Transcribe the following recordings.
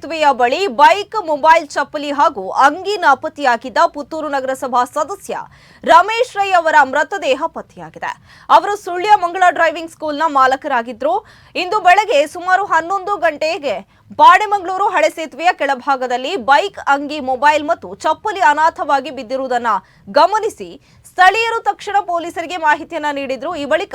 ಸೇತುವೆಯ ಬಳಿ bike, mobile, ಚಪ್ಪಲಿ ಹಾಗೂ ಅಂಗಿ ನಾಪತ್ತೆಯಾಗಿದ್ದ ಪುತ್ತೂರು ನಗರಸಭಾ ಸದಸ್ಯ ರಮೇಶ್ ರೈ ಅವರ ಮೃತದೇಹ ಪತ್ತೆಯಾಗಿದೆ ಅವರು ಸುಳ್ಯ ಮಂಗಳ ಡ್ರೈವಿಂಗ್ ಸ್ಕೂಲ್ನ ಮಾಲಕರಾಗಿದ್ದರು ಇಂದು ಬೆಳಗ್ಗೆ ಸುಮಾರು ಹನ್ನೊಂದು ಗಂಟೆಗೆ ಬಾಡೆಮಂಗಳೂರು ಹಳೆ ಸೇತುವೆಯ ಕೆಳಭಾಗದಲ್ಲಿ ಬೈಕ್, ಅಂಗಿ, ಮೊಬೈಲ್ ಮತ್ತು ಚಪ್ಪಲಿ ಅನಾಥವಾಗಿ ಬಿದ್ದಿರುವುದನ್ನ ಗಮನಿಸಿ ಸ್ಥಳೀಯರು ತಕ್ಷಣ ಪೊಲೀಸರಿಗೆ ಮಾಹಿತಿಯನ್ನ ನೀಡಿದ್ರು. ಈ ಬಳಿಕ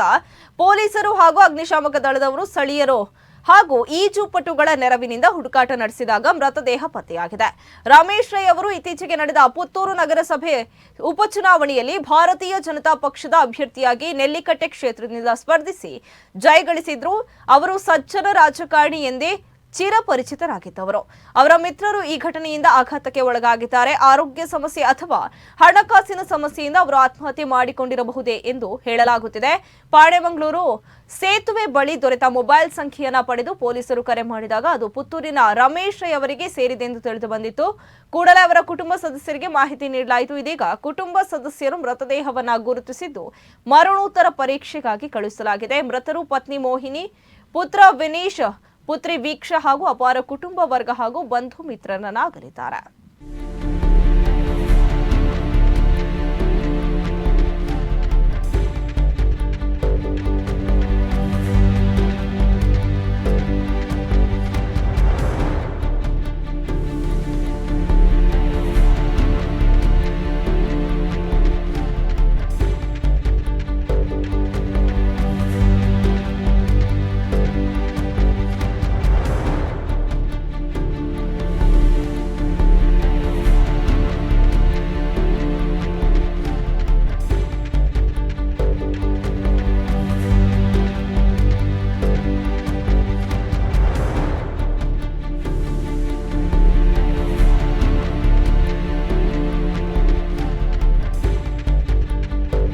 ಪೊಲೀಸರು ಹಾಗೂ ಅಗ್ನಿಶಾಮಕ ದಳದವರು ಸ್ಥಳೀಯರು ಹಾಗೂ ಈಜುಪಟುಗಳ ನೆರವಿನಿಂದ ಹುಡುಕಾಟ ನಡೆಸಿದಾಗ ಮೃತದೇಹ ಪತ್ತೆಯಾಗಿದೆ. ರಮೇಶ್ ರೈ ಅವರು ಇತ್ತೀಚೆಗೆ ನಡೆದ ಪುತ್ತೂರು ನಗರಸಭೆ ಉಪಚುನಾವಣೆಯಲ್ಲಿ ಭಾರತೀಯ ಜನತಾ ಪಕ್ಷದ ಅಭ್ಯರ್ಥಿಯಾಗಿ ನೆಲ್ಲಿಕಟ್ಟೆ ಕ್ಷೇತ್ರದಿಂದ ಸ್ಪರ್ಧಿಸಿ ಜಯಗಳಿಸಿದ್ರು ಅವರು ಸಜ್ಜನ ರಾಜಕಾರಣಿ ಎಂದೇ ಚಿರಪರಿಚಿತರಾಗಿದ್ದವರು. ಅವರ ಮಿತ್ರರು ಈ ಘಟನೆಯಿಂದ ಆಘಾತಕ್ಕೆ ಒಳಗಾಗಿದ್ದಾರೆ. ಆರೋಗ್ಯ ಸಮಸ್ಯೆ ಅಥವಾ ಹಣಕಾಸಿನ ಸಮಸ್ಯೆಯಿಂದ ಅವರು ಆತ್ಮಹತ್ಯೆ ಮಾಡಿಕೊಂಡಿರಬಹುದೇ ಎಂದು ಹೇಳಲಾಗುತ್ತಿದೆ. ಪಾಣೆಮಂಗಳೂರು ಸೇತುವೆ ಬಳಿ ದೊರೆತ ಮೊಬೈಲ್ ಸಂಖ್ಯೆಯನ್ನ ಪಡೆದು ಪೊಲೀಸರು ಕರೆ ಮಾಡಿದಾಗ ಅದು ಪುತ್ತೂರಿನ ರಮೇಶ್ ಅವರಿಗೆ ಸೇರಿದೆ ಎಂದು ತಿಳಿದು ಬಂದಿತ್ತು. ಕೂಡಲೇ ಅವರ ಕುಟುಂಬ ಸದಸ್ಯರಿಗೆ ಮಾಹಿತಿ ನೀಡಲಾಯಿತು. ಇದೀಗ ಕುಟುಂಬ ಸದಸ್ಯರು ಮೃತದೇಹವನ್ನ ಗುರುತಿಸಿದ್ದು ಮರಣೋತ್ತರ ಪರೀಕ್ಷೆಗಾಗಿ ಕಳುಹಿಸಲಾಗಿದೆ. ಮೃತರು ಪತ್ನಿ ಮೋಹಿನಿ, ಪುತ್ರ ವಿನೀಶ್ ಪುತ್ರಿ ವೀಕ್ಷ ಹಾಗೂ ಅಪಾರ ಕುಟುಂಬ ವರ್ಗ ಹಾಗೂ ಬಂಧು ಮಿತ್ರರನ್ನಾಗಲಿದ್ದಾರೆ